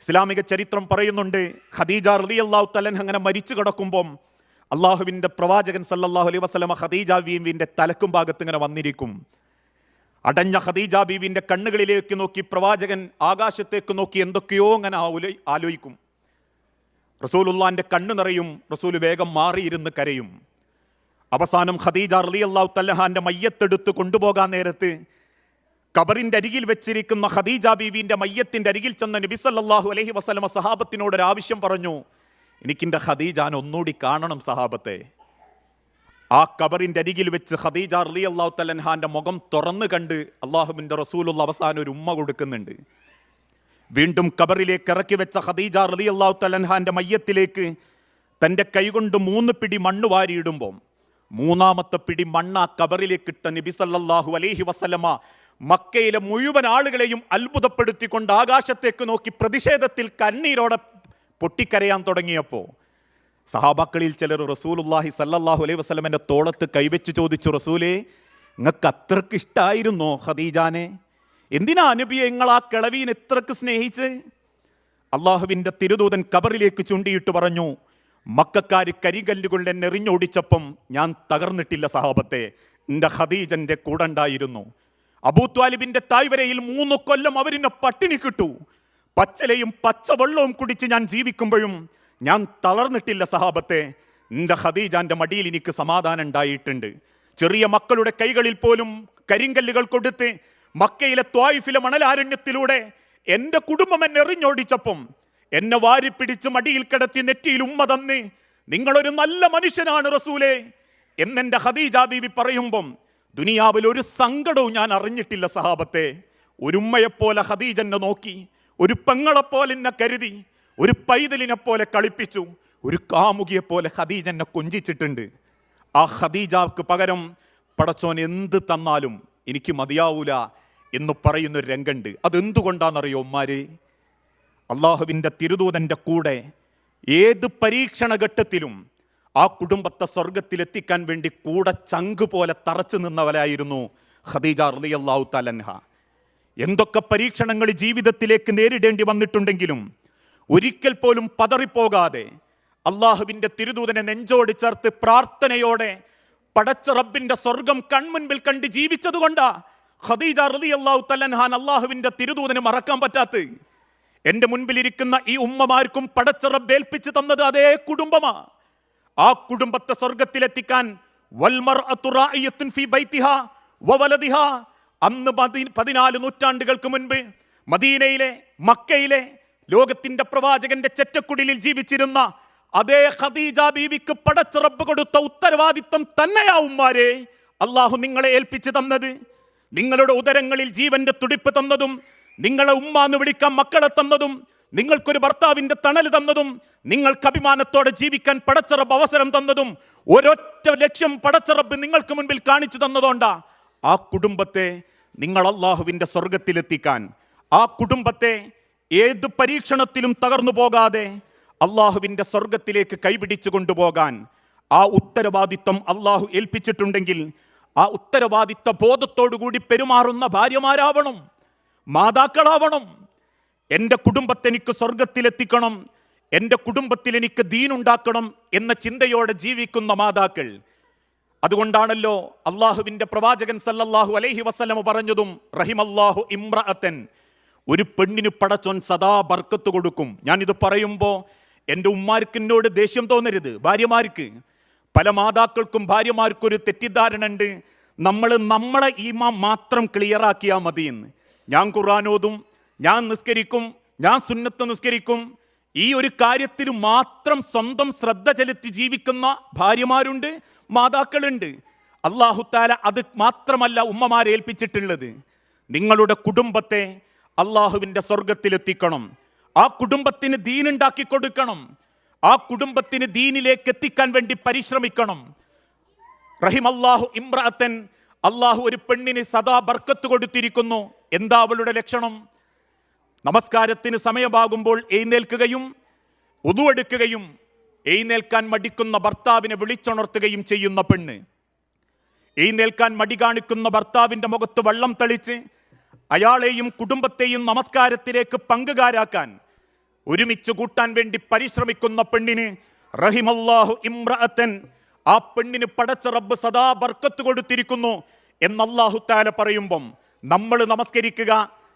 ഇസ്ലാമിക ചരിത്രം പറയുന്നുണ്ട്. ഖദീജ റലി അള്ളാഹു തലൻ അങ്ങനെ മരിച്ചു കിടക്കുമ്പം അള്ളാഹുവിന്റെ പ്രവാചകൻ സല്ലാഹു അലൈ വസ്ലമ ഖദീജ ബീവിന്റെ തലക്കും ഭാഗത്ത് ഇങ്ങനെ വന്നിരിക്കും. അടഞ്ഞ ഖദീജ ബീവിന്റെ കണ്ണുകളിലേക്ക് നോക്കി പ്രവാചകൻ ആകാശത്തേക്ക് നോക്കി എന്തൊക്കെയോ അങ്ങനെ ആലോചി- ആലോചിക്കും. റസൂലുള്ളാന്റെ കണ്ണു നിറയും റസൂൽ വേഗം മാറിയിരുന്ന് കരയും. അവസാനം ഖദീജ റലി അള്ളാഹു തല്ലഹാന്റെ മയ്യത്തെടുത്ത് കൊണ്ടുപോകാൻ നേരത്ത് കബറിന്റെ അരികിൽ വെച്ചിരിക്കുന്ന ഖദീജ ബീവിന്റെ മയ്യത്തിന്റെ അരികിൽ ചെന്ന നബി സല്ലല്ലാഹു അലഹി വസ്ലമ സഹാബത്തിനോട് ഒരു ആവശ്യം പറഞ്ഞു. എനിക്കിന്റെ ഖദീജാൻ ഒന്നുകൂടി കാണണം സഹാബത്തെ. ആ കബറിന്റെ അരികിൽ വെച്ച് ഖദീജ അർലി അള്ളാഹു തലൻഹാന്റെ മുഖം തുറന്ന് കണ്ട് അള്ളാഹുബിന്റെ റസൂലുള്ള അവസാനം ഒരു ഉമ്മ കൊടുക്കുന്നുണ്ട്. വീണ്ടും കബറിലേക്ക് ഇറക്കി വെച്ച ഖദീജ അർലി അള്ളാഹു തലൻഹാന്റെ മയ്യത്തിലേക്ക് തന്റെ കൈകൊണ്ട് മൂന്ന് പിടി മണ്ണ് വാരിയിടുമ്പോൾ മൂന്നാമത്തെ പിടി മണ്ണ് ആ കബറിലേക്ക് ഇട്ട നബി സല്ലല്ലാഹു അലൈഹി വസല്ലമ മക്കയിലെ മുഴുവൻ ആളുകളെയും അത്ഭുതപ്പെടുത്തിക്കൊണ്ട് ആകാശത്തേക്ക് നോക്കി പ്രതിഷേധത്തിൽ കണ്ണീരോടെ പൊട്ടിക്കരയാൻ തുടങ്ങിയപ്പോൾ സഹാബാക്കളിൽ ചിലർ റസൂലുല്ലാഹി സല്ലാഹു അലൈഹി വസ്ലമന്റെ തോളത്ത് കൈവച്ച് ചോദിച്ചു റസൂലേ നിങ്ങൾക്ക് അത്രയ്ക്ക് ഇഷ്ടായിരുന്നോ ഖദീജാനെ? എന്തിനാ നബിയെ നിങ്ങൾ ആ കിളവീൻ ഇത്രക്ക് സ്നേഹിച്ച്? അള്ളാഹുവിന്റെ തിരുദൂതൻ കബറിലേക്ക് ചൂണ്ടിയിട്ട് പറഞ്ഞു മക്കാർ കരികല്ലുകൾ എന്നെ എറിഞ്ഞോടിച്ചപ്പം ഞാൻ തകർന്നിട്ടില്ല സഹാബത്തെ. എന്റെ ഖദീജന്റെ കൂടെ ഉണ്ടായിരുന്നു. അബൂത്വാലിബിന്റെ തായ്വരയിൽ മൂന്ന് കൊല്ലം അവരിനെ പട്ടിണി കിട്ടു. പച്ചലയും പച്ചവെള്ളവും കുടിച്ച് ഞാൻ ജീവിക്കുമ്പോഴും ഞാൻ തളർന്നിട്ടില്ല സഹാബത്തെ. എന്റെ ഹദീജാന്റെ മടിയിൽ എനിക്ക് സമാധാനം ഉണ്ടായിട്ടുണ്ട്. ചെറിയ മക്കളുടെ കൈകളിൽ പോലും കരിങ്കല്ലുകൾ കൊടുത്ത് മക്കയിലെ ത്വായിഫിലെ മണലാരണ്യത്തിലൂടെ എന്റെ കുടുംബം എന്നെ എറിഞ്ഞോടിച്ചപ്പം എന്നെ വാരിപ്പിടിച്ച് മടിയിൽ കിടത്തി നെറ്റിയിൽ ഉമ്മ തന്ന് നിങ്ങളൊരു നല്ല മനുഷ്യനാണ് റസൂലെ എന്നെന്റെ ഖദീജ ബീവി പറയുമ്പം ദുനിയാവിൽ ഒരു സങ്കടവും ഞാൻ അറിഞ്ഞിട്ടില്ല സഹാബത്തെ. ഒരുമ്മയെപ്പോലെ ഹദീജനെ നോക്കി ഒരു പെങ്ങളെപ്പോലെ എന്നെ കരുതി ഒരു പൈതലിനെ പോലെ കളിപ്പിച്ചു ഒരു കാമുകിയെപ്പോലെ ഹദീജനെ കൊഞ്ചിച്ചിട്ടുണ്ട്. ആ ഖദീജക്ക് പകരം പടച്ചോൻ എന്ത് തന്നാലും എനിക്ക് മതിയാവൂല എന്ന് പറയുന്ന ഒരു രംഗമുണ്ട് അതെന്തുകൊണ്ടാണെന്നറിയോ ഉമ്മാരെ? അള്ളാഹുവിന്റെ തിരുദൂതന്റെ കൂടെ ഏത് പരീക്ഷണഘട്ടത്തിലും ആ കുടുംബത്തെ സ്വർഗത്തിലെത്തിക്കാൻ വേണ്ടി കൂടെ ചങ്ക് പോലെ തറച്ചു നിന്നവരായിരുന്നു ഖദീജ റളിയല്ലാഹു തലൻഹ എന്തൊക്കെ പരീക്ഷണങ്ങൾ ജീവിതത്തിലേക്ക് നേരിടേണ്ടി വന്നിട്ടുണ്ടെങ്കിലും ഒരിക്കൽ പോലും പതറിപ്പോകാതെ അള്ളാഹുവിന്റെ തിരുദൂതനെ നെഞ്ചോട് ചേർത്ത് പ്രാർത്ഥനയോടെ പടച്ച റബ്ബിന്റെ സ്വർഗം കൺമുൻപിൽ കണ്ട് ജീവിച്ചതുകൊണ്ടാ ഖദീജ അള്ളാഹു തലൻഹാൻ അള്ളാഹുവിന്റെ തിരുദൂതന് മറക്കാൻ പറ്റാത്ത. എന്റെ മുൻപിലിരിക്കുന്ന ഈ ഉമ്മമാർക്കും പടച്ച റബ്ബ് ഏൽപ്പിച്ചു തന്നത് അതേ കുടുംബമാ. ആ കുടുംബത്തെ സ്വർഗത്തിലെത്തിക്കാൻ വൽമർ അന്ന് പതി- പതിനാല് നൂറ്റാണ്ടുകൾക്ക് മുൻപ് മദീനയിലെ മക്കയിലെ ലോകത്തിന്റെ പ്രവാചകന്റെ ചെറ്റക്കുടിലിൽ ജീവിച്ചിരുന്ന അതേ ഖദീജ ബീവിക്ക് പടച്ചിറപ്പ് കൊടുത്ത ഉത്തരവാദിത്വം തന്നെയാവുമാരെ അള്ളാഹു നിങ്ങളെ ഏൽപ്പിച്ചു തന്നത്. നിങ്ങളുടെ ഉദരങ്ങളിൽ ജീവന്റെ തുടിപ്പ് തന്നതും നിങ്ങളെ ഉമ്മ എന്ന് വിളിക്കാൻ മക്കളെ തന്നതും നിങ്ങൾക്കൊരു ഭർത്താവിന്റെ തണൽ തന്നതും നിങ്ങൾക്ക് അഭിമാനത്തോടെ ജീവിക്കാൻ പടച്ചറബ് അവസരം തന്നതും ഒരൊറ്റ ലക്ഷ്യം പടച്ചറബ് നിങ്ങൾക്ക് മുൻപിൽ കാണിച്ചു തന്നതുകൊണ്ടാ ആ കുടുംബത്തെ നിങ്ങൾ അള്ളാഹുവിന്റെ സ്വർഗത്തിലെത്തിക്കാൻ. ആ കുടുംബത്തെ ഏത് പരീക്ഷണത്തിലും തകർന്നു പോകാതെ അള്ളാഹുവിന്റെ സ്വർഗത്തിലേക്ക് കൈപിടിച്ചു കൊണ്ടുപോകാൻ. ആ ഉത്തരവാദിത്വം അള്ളാഹു ഏൽപ്പിച്ചിട്ടുണ്ടെങ്കിൽ ആ ഉത്തരവാദിത്വ ബോധത്തോടുകൂടി പെരുമാറുന്ന ഭാര്യമാരാവണം മാതാക്കളാവണം എന്റെ കുടുംബത്തെ എനിക്ക് സ്വർഗത്തിലെത്തിക്കണം എന്റെ കുടുംബത്തിൽ എനിക്ക് ദീനുണ്ടാക്കണം എന്ന ചിന്തയോടെ ജീവിക്കുന്ന മാതാക്കൾ. അതുകൊണ്ടാണല്ലോ അള്ളാഹുവിന്റെ പ്രവാചകൻ സല്ലല്ലാഹു അലൈഹി വസ്ലമ പറഞ്ഞതും റഹിമല്ലാഹു ഇമ്രഅത്തൻ ഒരു പെണ്ണിന് പടച്ചോൻ സദാ ബർക്കത്ത് കൊടുക്കും. ഞാനിത് പറയുമ്പോൾ എന്റെ ഉമ്മാർക്ക് എന്നോട് ദേഷ്യം തോന്നരുത് ഭാര്യമാർക്ക്. പല മാതാക്കൾക്കും ഭാര്യമാർക്കും ഒരു തെറ്റിദ്ധാരണ ഉണ്ട് നമ്മൾ നമ്മളെ ഈമ മാത്രം ക്ലിയറാക്കിയാൽ മതിയെന്ന്. ഞാൻ ഖുർആാനോതും ഞാൻ നിസ്കരിക്കും ഞാൻ സുന്നത്ത് നിസ്കരിക്കും. ഈ ഒരു കാര്യത്തിൽ മാത്രം സ്വന്തം ശ്രദ്ധ ചെലുത്തി ജീവിക്കുന്ന ഭാര്യമാരുണ്ട് മാതാക്കളുണ്ട്. അള്ളാഹുത്താല അത് മാത്രമല്ല ഉമ്മമാരെ ഏൽപ്പിച്ചിട്ടുള്ളത്. നിങ്ങളുടെ കുടുംബത്തെ അള്ളാഹുവിന്റെ സ്വർഗത്തിലെത്തിക്കണം ആ കുടുംബത്തിന് ദീനുണ്ടാക്കി കൊടുക്കണം. ആ കുടുംബത്തിന് ദീനിലേക്ക് എത്തിക്കാൻ വേണ്ടി പരിശ്രമിക്കണം. റഹിം അള്ളാഹു ഇമ്രാത്തൻ അള്ളാഹു ഒരു പെണ്ണിന് സദാ ബർക്കത്ത് കൊടുത്തിരിക്കുന്നു. എന്താ അവളുടെ ലക്ഷണം? നമസ്കാരത്തിന് സമയമാകുമ്പോൾ എഴുന്നേൽക്കുകയും ഉതുവെടുക്കുകയും എഴുന്നേൽക്കാൻ മടിക്കുന്ന ഭർത്താവിനെ വിളിച്ചുണർത്തുകയും ചെയ്യുന്ന പെണ്ണ്. എഴുന്നേൽക്കാൻ മടി കാണിക്കുന്ന ഭർത്താവിന്റെ മുഖത്ത് വള്ളം തളിച്ച് അയാളെയും കുടുംബത്തെയും നമസ്കാരത്തിലേക്ക് പങ്കുകാരാക്കാൻ ഒരുമിച്ച് കൂട്ടാൻ വേണ്ടി പരിശ്രമിക്കുന്ന പെണ്ണിന് റഹിമല്ലാഹു ഇമ്രഅത്തൻ ആ പെണ്ണിന് പടച്ച റബ്ബ് സദാ ബർക്കത്ത് കൊടുത്തിരിക്കുന്നു എന്നല്ലാഹു താല പറയുമ്പം നമ്മൾ നമസ്കരിക്കുക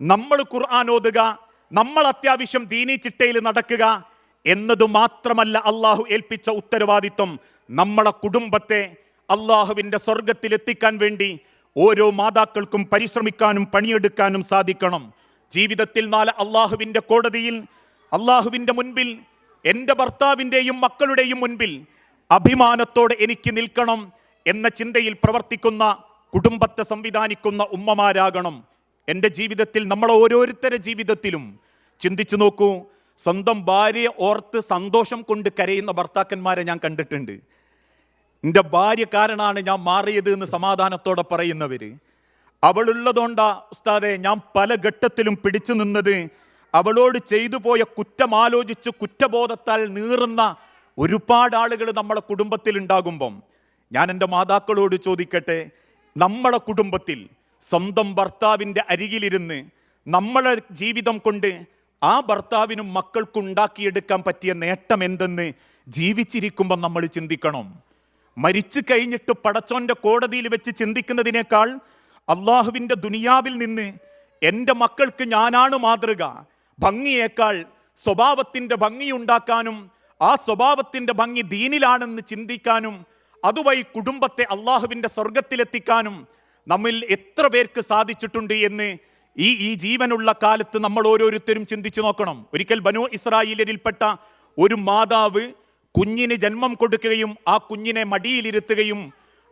നമ്മൾ ഖുർആൻ ഓതുക നമ്മൾ അത്യാവശ്യം ദീനി ചിട്ടയിൽ നടക്കുക എന്നതു മാത്രമല്ല അള്ളാഹു ഏൽപ്പിച്ച ഉത്തരവാദിത്വം. നമ്മളെ കുടുംബത്തെ അള്ളാഹുവിന്റെ സ്വർഗത്തിലെത്തിക്കാൻ വേണ്ടി ഓരോ മാതാക്കൾക്കും പരിശ്രമിക്കാനും പണിയെടുക്കാനും സാധിക്കണം. ജീവിതത്തിൽ നാളെ അള്ളാഹുവിന്റെ കോടതിയിൽ അള്ളാഹുവിന്റെ മുൻപിൽ എന്റെ ഭർത്താവിന്റെയും മക്കളുടെയും മുൻപിൽ അഭിമാനത്തോടെ എനിക്ക് നിൽക്കണം എന്ന ചിന്തയിൽ പ്രവർത്തിക്കുന്ന കുടുംബത്തെ സംവിധാനിക്കുന്ന ഉമ്മമാരാകണം. എന്റെ ജീവിതത്തിൽ നമ്മൾ ഓരോരുത്തരുടെ ജീവിതത്തിലും ചിന്തിച്ചു നോക്കൂ. സ്വന്തം ഭാര്യയെ ഓർത്ത് സന്തോഷം കൊണ്ട് കരയുന്ന ഭർത്താക്കന്മാരെ ഞാൻ കണ്ടിട്ടുണ്ട്. എന്റെ ഭാര്യ കാരണമാണ് ഞാൻ മാറിയത് എന്ന് സമാധാനത്തോടെ പറയുന്നവർ അവളുള്ളതുകൊണ്ടാ ഉസ്താദെ ഞാൻ പല ഘട്ടത്തിലും പിടിച്ചു നിന്നത്. അവളോട് ചെയ്തു പോയ കുറ്റം ആലോചിച്ച് കുറ്റബോധത്താൽ നീറുന്ന ഒരുപാട് ആളുകൾ നമ്മളെ കുടുംബത്തിൽ ഉണ്ടാകുമ്പം ഞാൻ എന്റെ മാതാക്കളോട് ചോദിക്കട്ടെ നമ്മളെ കുടുംബത്തിൽ സ്വന്തം ഭർത്താവിന്റെ അരികിലിരുന്ന് നമ്മളെ ജീവിതം കൊണ്ട് ആ ഭർത്താവിനും മക്കൾക്കും ഉണ്ടാക്കിയെടുക്കാൻ പറ്റിയ നേട്ടം എന്തെന്ന് ജീവിച്ചിരിക്കുമ്പോൾ നമ്മൾ ചിന്തിക്കണം. മരിച്ചു കഴിഞ്ഞിട്ട് പടച്ചോന്റെ കോടതിയിൽ വെച്ച് ചിന്തിക്കുന്നതിനേക്കാൾ അള്ളാഹുവിന്റെ ദുനിയാവിൽ നിന്ന് എന്റെ മക്കൾക്ക് ഞാനാണ് മാതൃക. ഭംഗിയേക്കാൾ സ്വഭാവത്തിന്റെ ഭംഗി ഉണ്ടാക്കാനും ആ സ്വഭാവത്തിന്റെ ഭംഗി ദീനിലാണെന്ന് ചിന്തിക്കാനും അതുവഴി കുടുംബത്തെ അള്ളാഹുവിന്റെ സ്വർഗത്തിലെത്തിക്കാനും നമ്മിൽ എത്ര പേർക്ക് സാധിച്ചിട്ടുണ്ട് എന്ന് ഈ ഈ ജീവനുള്ള കാലത്ത് നമ്മൾ ഓരോരുത്തരും ചിന്തിച്ചു നോക്കണം. ഒരിക്കൽ ബനു ഇസ്രായേലിൽപ്പെട്ട ഒരു മാതാവ് കുഞ്ഞിന് ജന്മം കൊടുക്കുകയും ആ കുഞ്ഞിനെ മടിയിലിരുത്തുകയും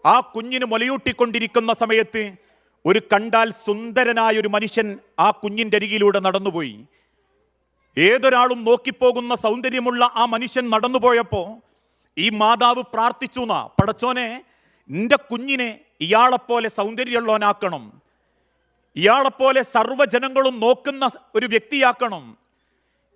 ആ കുഞ്ഞിന് മുലയൂട്ടിക്കൊണ്ടിരിക്കുന്ന സമയത്ത് ഒരു കണ്ടാൽ സുന്ദരനായ ഒരു മനുഷ്യൻ ആ കുഞ്ഞിന്റെ അരികിലൂടെ നടന്നുപോയി. ഏതൊരാളും നോക്കിപ്പോകുന്ന സൗന്ദര്യമുള്ള ആ മനുഷ്യൻ നടന്നുപോയപ്പോൾ ഈ മാതാവ് പ്രാർത്ഥിച്ചു എന്നാ പടച്ചോനെ നിന്റെ കുഞ്ഞിനെ ഇയാളെപ്പോലെ സൗന്ദര്യമുള്ളവനാക്കണം. ഇയാളെപ്പോലെ സർവജനങ്ങളും നോക്കുന്ന ഒരു വ്യക്തിയാക്കണം.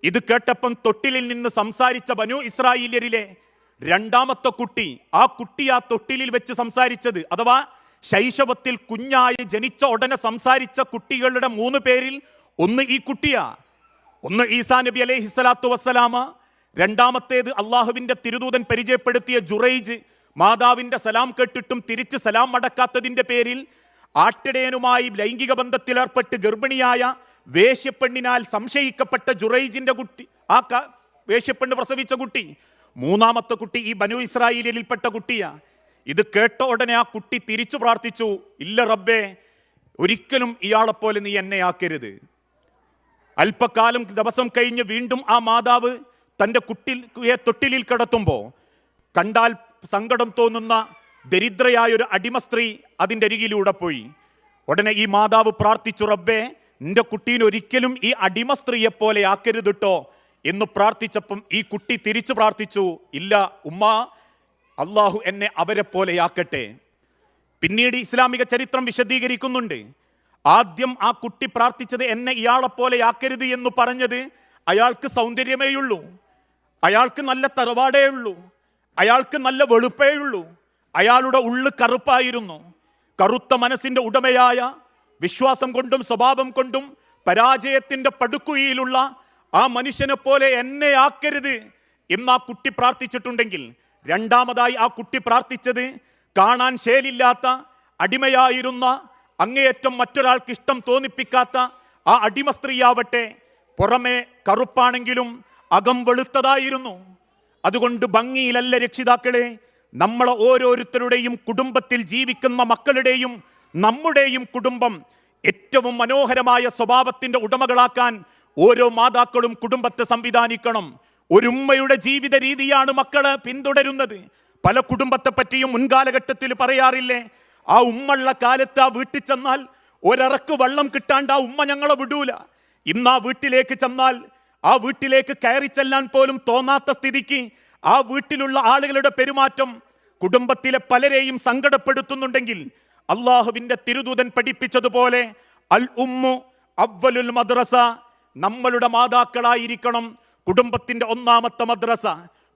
ഇത് കേട്ടപ്പം തൊട്ടിലിൽ നിന്ന് സംസാരിച്ച ബനു ഇസ്രായേലിയരിലെ രണ്ടാമത്തെ കുട്ടി ആ കുട്ടി ആ തൊട്ടിലിൽ വെച്ച് സംസാരിച്ചത്. അഥവാ ശൈശവത്തിൽ കുഞ്ഞായി ജനിച്ച ഉടനെ സംസാരിച്ച കുട്ടികളുടെ മൂന്ന് പേരിൽ ഒന്ന് ഈ കുട്ടിയാ. ഒന്ന് ഈസാ നബി അലൈഹി സ്വലാത്തു വസ്സലാമ. രണ്ടാമത്തേത് അള്ളാഹുവിന്റെ തിരുദൂതൻ പരിചയപ്പെടുത്തിയ ജുറൈജ്. മാതാവിന്റെ സലാം കേട്ടിട്ടും തിരിച്ച് സലാം മടക്കാത്തതിന്റെ പേരിൽ ആട്ടിടയനുമായി ലൈംഗിക ബന്ധത്തിലേർപ്പെട്ട് ഗർഭിണിയായ വേശ്യപ്പെണ്ണിനാൽ സംശയിക്കപ്പെട്ട ജുറൈജിന്റെ കുട്ടി ആ വേശ്യപ്പെണ്ണ് പ്രസവിച്ച കുട്ടി മൂന്നാമത്തെ കുട്ടി ഈ ബനു ഇസ്രായേലിൽപ്പെട്ട കുട്ടിയാ. ഇത് കേട്ട ഉടനെ ആ കുട്ടി തിരിച്ചു പ്രാർത്ഥിച്ചു ഇല്ല റബ്ബേ ഒരിക്കലും ഇയാളെപ്പോലെ നീ എന്നെ ആക്കരുത്. അല്പകാലം ദിവസം കഴിഞ്ഞ് വീണ്ടും ആ മാതാവ് തന്റെ കുട്ടിയെ തൊട്ടിലിൽ കിടത്തുമ്പോൾ കണ്ടാൽ സങ്കടം തോന്നുന്ന ദരിദ്രയായ ഒരു അടിമ സ്ത്രീ അതിന്റെ അരികിലൂടെ പോയി. ഉടനെ ഈ മാതാവ് പ്രാർത്ഥിച്ചു റബ്ബേ നിന്റെ കുട്ടീനെ ഒരിക്കലും ഈ അടിമ സ്ത്രീയെ പോലെ ആക്കരുതിട്ടോ എന്ന് പ്രാർത്ഥിച്ചപ്പം ഈ കുട്ടി തിരിച്ചു പ്രാർത്ഥിച്ചു ഇല്ല ഉമ്മ അള്ളാഹു എന്നെ അവരെ പോലെയാക്കട്ടെ പിന്നീട് ഇസ്ലാമിക ചരിത്രം വിശദീകരിക്കുന്നുണ്ട്. ആദ്യം ആ കുട്ടി പ്രാർത്ഥിച്ചത് എന്നെ ഇയാളെ പോലെയാക്കരുത് എന്ന് പറഞ്ഞത് അയാൾക്ക് സൗന്ദര്യമേയുള്ളൂ. അയാൾക്ക് നല്ല തറവാടേ ഉള്ളൂ അയാൾക്ക് നല്ല വെളുപ്പേ ഉള്ളൂ. അയാളുടെ ഉള്ളു കറുപ്പായിരുന്നു. കറുത്ത മനസ്സിന്റെ ഉടമയായ വിശ്വാസം കൊണ്ടും സ്വഭാവം കൊണ്ടും പരാജയത്തിന്റെ പടുക്കുഴിയിലുള്ള ആ മനുഷ്യനെ പോലെ എന്നെ ആക്കരുത് എന്ന് ആ കുട്ടി പ്രാർത്ഥിച്ചിട്ടുണ്ടെങ്കിൽ രണ്ടാമതായി ആ കുട്ടി പ്രാർത്ഥിച്ചത് കാണാൻ ശേലില്ലാത്ത അടിമയായിരുന്ന അങ്ങേയറ്റം മറ്റൊരാൾക്ക് ഇഷ്ടം തോന്നിപ്പിക്കാത്ത ആ അടിമ സ്ത്രീയാവട്ടെ പുറമെ കറുപ്പാണെങ്കിലും അകം വെളുത്തതായിരുന്നു. അതുകൊണ്ട് ഭംഗിയിലല്ല രക്ഷിതാക്കളെ നമ്മളെ ഓരോരുത്തരുടെയും കുടുംബത്തിൽ ജീവിക്കുന്ന മക്കളുടെയും നമ്മുടെയും കുടുംബം ഏറ്റവും മനോഹരമായ സ്വഭാവത്തിന്റെ ഉടമകളാക്കാൻ ഓരോ മാതാക്കളും കുടുംബത്തെ സംവിധാനിക്കണം. ഒരു ഉമ്മയുടെ ജീവിത രീതിയാണ് മക്കൾ പിന്തുടരുന്നത്. പല കുടുംബത്തെ പറ്റിയും മുൻകാലഘട്ടത്തിൽ പറയാറില്ലേ ആ ഉമ്മള്ള കാലത്ത് ആ വീട്ടിൽ ചെന്നാൽ ഒരറക്ക് വെള്ളം കിട്ടാണ്ട് ആ ഉമ്മ ഞങ്ങളെ വിടൂല. ഇന്ന് ആ വീട്ടിലേക്ക് ചെന്നാൽ ആ വീട്ടിലേക്ക് കയറി ചെല്ലാൻ പോലും തോന്നാത്ത സ്ഥിതിക്ക് ആ വീട്ടിലുള്ള ആളുകളുടെ പെരുമാറ്റം കുടുംബത്തിലെ പലരെയും സങ്കടപ്പെടുത്തുന്നുണ്ടെങ്കിൽ അള്ളാഹുവിന്റെ തിരുദൂതൻ പഠിപ്പിച്ചതുപോലെ അൽ ഉമ്മു അവലുൽ മദ്രസ നമ്മളുടെ മാതാക്കളായിരിക്കണം കുടുംബത്തിന്റെ ഒന്നാമത്തെ മദ്രസ.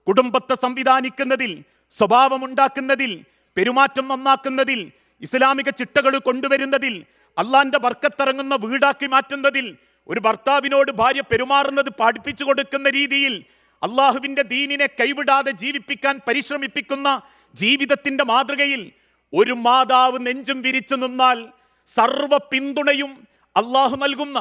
കുടുംബത്തെ സംവിധാനിക്കുന്നതിൽ സ്വഭാവമുണ്ടാക്കുന്നതിൽ പെരുമാറ്റം നന്നാക്കുന്നതിൽ ഇസ്ലാമിക ചിട്ടകൾ കൊണ്ടുവരുന്നതിൽ അള്ളാന്റെ വർക്കത്തിറങ്ങുന്ന വീടാക്കി മാറ്റുന്നതിൽ ഒരു ഭർത്താവിനോട് ഭാര്യ പെരുമാറുന്നത് പഠിപ്പിച്ചു കൊടുക്കുന്ന രീതിയിൽ അള്ളാഹുവിന്റെ ദീനിനെ കൈവിടാതെ ജീവിപ്പിക്കാൻ പരിശ്രമിപ്പിക്കുന്ന ജീവിതത്തിന്റെ മാതൃകയിൽ ഒരു മാതാവ് നെഞ്ചും വിരിച്ചു നിന്നാൽ സർവ പിന്തുണയും അള്ളാഹു നൽകുന്ന